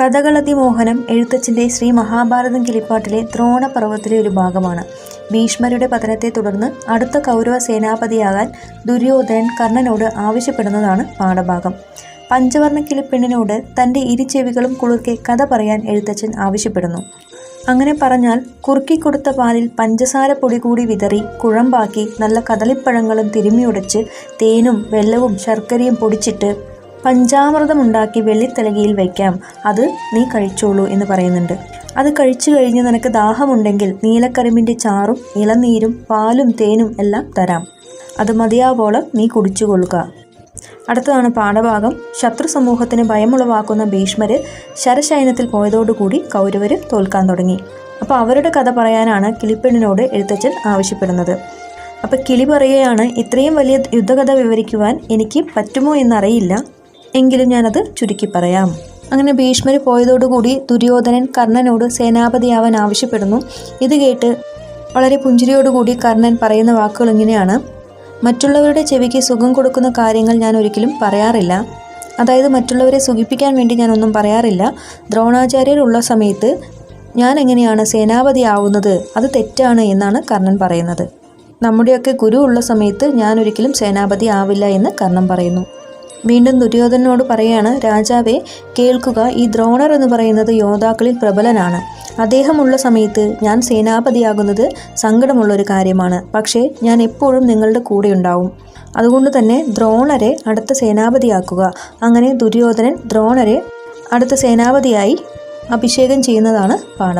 കഥകളതിമോഹനം എഴുത്തച്ഛന്റെ ശ്രീ മഹാഭാരതം കിളിപ്പാട്ടിലെ ദ്രോണപർവത്തിലെ ഒരു ഭാഗമാണ്. ഭീഷ്മരുടെ പതനത്തെ തുടർന്ന് അടുത്ത കൗരവ സേനാപതിയാകാൻ ദുര്യോധനൻ കർണനോട് ആവശ്യപ്പെടുന്നതാണ് പാഠഭാഗം. പഞ്ചവർണ കിളിപ്പെണ്ണിനോട് തന്റെ ഇരുചെവികളും കുളിർക്കെ കഥ പറയാൻ എഴുത്തച്ഛൻ ആവശ്യപ്പെടുന്നു. അങ്ങനെ പറഞ്ഞാൽ കുറുക്കിക്കൊടുത്ത പാലിൽ പഞ്ചസാര പൊടി കൂടി വിതറി കുഴമ്പാക്കി നല്ല കദളിപ്പഴങ്ങളും തിരുമ്മിയുടച്ച് തേനും വെള്ളവും ശർക്കരയും പൊടിച്ചിട്ട് പഞ്ചാമൃതമുണ്ടാക്കി വെള്ളിത്തലകിയിൽ വയ്ക്കാം. അത് നീ കഴിച്ചോളൂ എന്ന് പറയുന്നുണ്ട്. അത് കഴിച്ചു കഴിഞ്ഞ് നിനക്ക് ദാഹമുണ്ടെങ്കിൽ നീലക്കരിമ്പിന്റെ ചാറും ഇളനീരും പാലും തേനും എല്ലാം തരാം. അത് മതിയാവോളം നീ കുടിച്ചുകൊള്ളുക. അടുത്തതാണ് പാഠഭാഗം. ശത്രു സമൂഹത്തിന് ഭയമുളവാക്കുന്ന ഭീഷ്മര് ശരശയനത്തിൽ പോയതോടുകൂടി കൗരവർ തോൽക്കാൻ തുടങ്ങി. അപ്പോൾ അവരുടെ കഥ പറയാനാണ് കിളിപ്പെണ്ണിനോട് എഴുത്തച്ഛൻ ആവശ്യപ്പെടുന്നത്. അപ്പോൾ കിളി പറയുകയാണ് ഇത്രയും വലിയ യുദ്ധകഥ വിവരിക്കുവാൻ എനിക്ക് പറ്റുമോ എന്നറിയില്ല. എങ്കിലും ഞാനത് ചുരുക്കി പറയാം. അങ്ങനെ ഭീഷ്മര് പോയതോടുകൂടി ദുര്യോധനൻ കർണനോട് സേനാപതിയാവാൻ ആവശ്യപ്പെടുന്നു. ഇത് കേട്ട് വളരെ പുഞ്ചിരിയോടുകൂടി കർണൻ പറയുന്ന വാക്കുകൾ ഇങ്ങനെയാണ്. മറ്റുള്ളവരുടെ ചെവിക്ക് സുഖം കൊടുക്കുന്ന കാര്യങ്ങൾ ഞാൻ ഒരിക്കലും പറയാറില്ല. അതായത് മറ്റുള്ളവരെ സുഖിപ്പിക്കാൻ വേണ്ടി ഞാനൊന്നും പറയാറില്ല. ദ്രോണാചാര്യരുള്ള സമയത്ത് ഞാൻ എങ്ങനെയാണ് സേനാപതി ആവുന്നത്? അത് തെറ്റാണ് എന്നാണ് കർണൻ പറയുന്നത്. നമ്മുടെയൊക്കെ ഗുരു ഉള്ള സമയത്ത് ഞാൻ ഒരിക്കലും സേനാപതി ആവില്ല എന്ന് കർണൻ പറയുന്നു. വീണ്ടും ദുര്യോധനോട് പറയാണ് രാജാവെ കേൾക്കുക ഈ ദ്രോണർ എന്ന് പറയുന്നത് യോദ്ധാക്കളിൽ പ്രബലനാണ്. അദ്ദേഹമുള്ള സമയത്ത് ഞാൻ സേനാപതിയാകുന്നത് സങ്കടമുള്ളൊരു കാര്യമാണ്. പക്ഷേ ഞാൻ എപ്പോഴും നിങ്ങളുടെ കൂടെ ഉണ്ടാവും. അതുകൊണ്ട് തന്നെ ദ്രോണരെ അടുത്ത സേനാപതിയാക്കുക. അങ്ങനെ ദുര്യോധനൻ ദ്രോണരെ അടുത്ത സേനാപതിയായി അഭിഷേകം ചെയ്യുന്നതാണ് പാഠം.